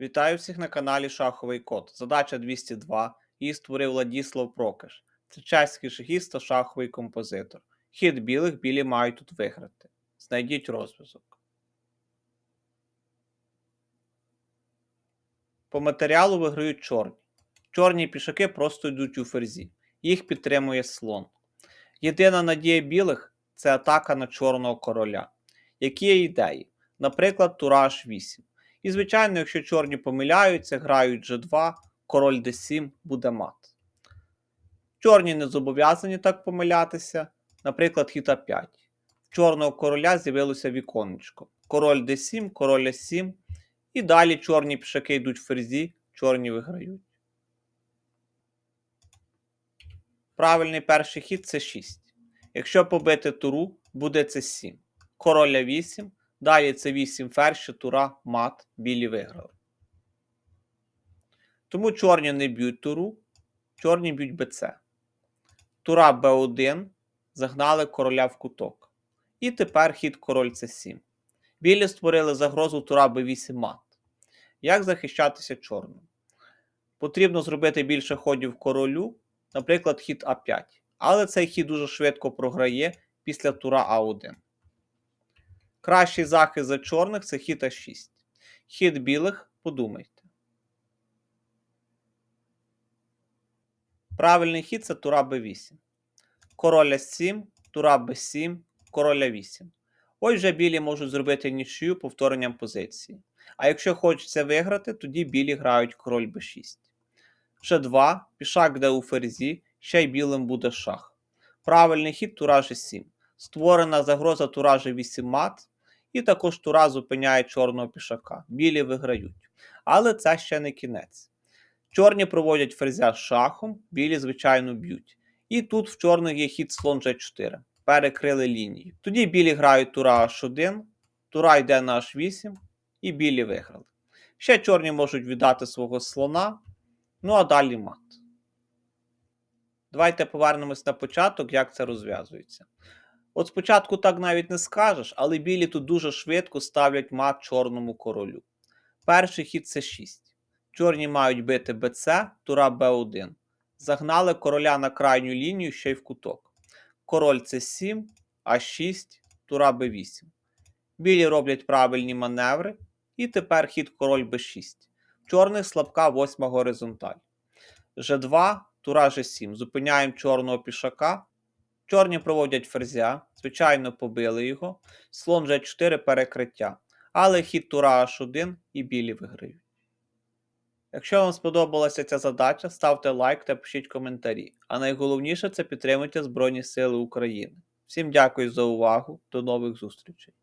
Вітаю всіх на каналі Шаховий Код. Задача 202. Її створив Ладіслав Прокиш. Це чеський шахіст та шаховий композитор. Хід білих білі мають тут виграти. Знайдіть розв'язок. По матеріалу виграють чорні. Чорні пішаки просто йдуть у ферзі. Їх підтримує слон. Єдина надія білих це атака на чорного короля. Які є ідеї? Наприклад, тура H8. І, звичайно, якщо чорні помиляються, грають G2, король D7 буде мат. Чорні не зобов'язані так помилятися. Наприклад, хід А5. В чорного короля з'явилося віконечко. Король D7, король А7. І далі чорні пішаки йдуть в ферзі, чорні виграють. Правильний перший хід це 6. Якщо побити туру, буде це 7. Король А8. Далі це 8 ферзь, тура, мат, білі виграли. Тому чорні не б'ють туру, чорні б'ють БЦ. Тура Б1 загнали короля в куток. І тепер хід король С7. Білі створили загрозу тура Б8 мат. Як захищатися чорним? Потрібно зробити більше ходів королю, наприклад, хід А5. Але цей хід дуже швидко програє після тура А1. Кращий захист за чорних це хід А6. Хід білих подумайте. Правильний хід це тура Б8. Король А7, тура Б7, король А8. Ось вже білі можуть зробити нічию повторенням позиції. А якщо хочеться виграти, тоді білі грають король Б6. Ж2, пішак де у ферзі, ще й білим буде шах. Правильний хід тура Ж7. Створена загроза тура Ж8 мат. І також тура зупиняє чорного пішака. Білі виграють. Але це ще не кінець. Чорні проводять ферзя шахом, білі, звичайно, б'ють. І тут в чорних є хід слон G4. Перекрили лінію. Тоді білі грають тура H1, тура йде на H8, і білі виграли. Ще чорні можуть віддати свого слона. Ну а далі мат. Давайте повернемось на початок, як це розв'язується. От спочатку так навіть не скажеш, але білі тут дуже швидко ставлять мат чорному королю. Перший хід це 6. Чорні мають бити БЦ, тура Б1. Загнали короля на крайню лінію ще й в куток. Король С7, А6, тура Б8. Білі роблять правильні маневри. І тепер хід король Б6. Чорних слабка восьма горизонталь. Ж2, тура Ж7. Зупиняємо чорного пішака. Чорні проводять ферзя, звичайно, побили його. Слон G4 перекриття. Але хід тура H1 і білі виграють. Якщо вам сподобалася ця задача, ставте лайк та пишіть коментарі. А найголовніше це підтримуйте Збройні Сили України. Всім дякую за увагу, до нових зустрічей!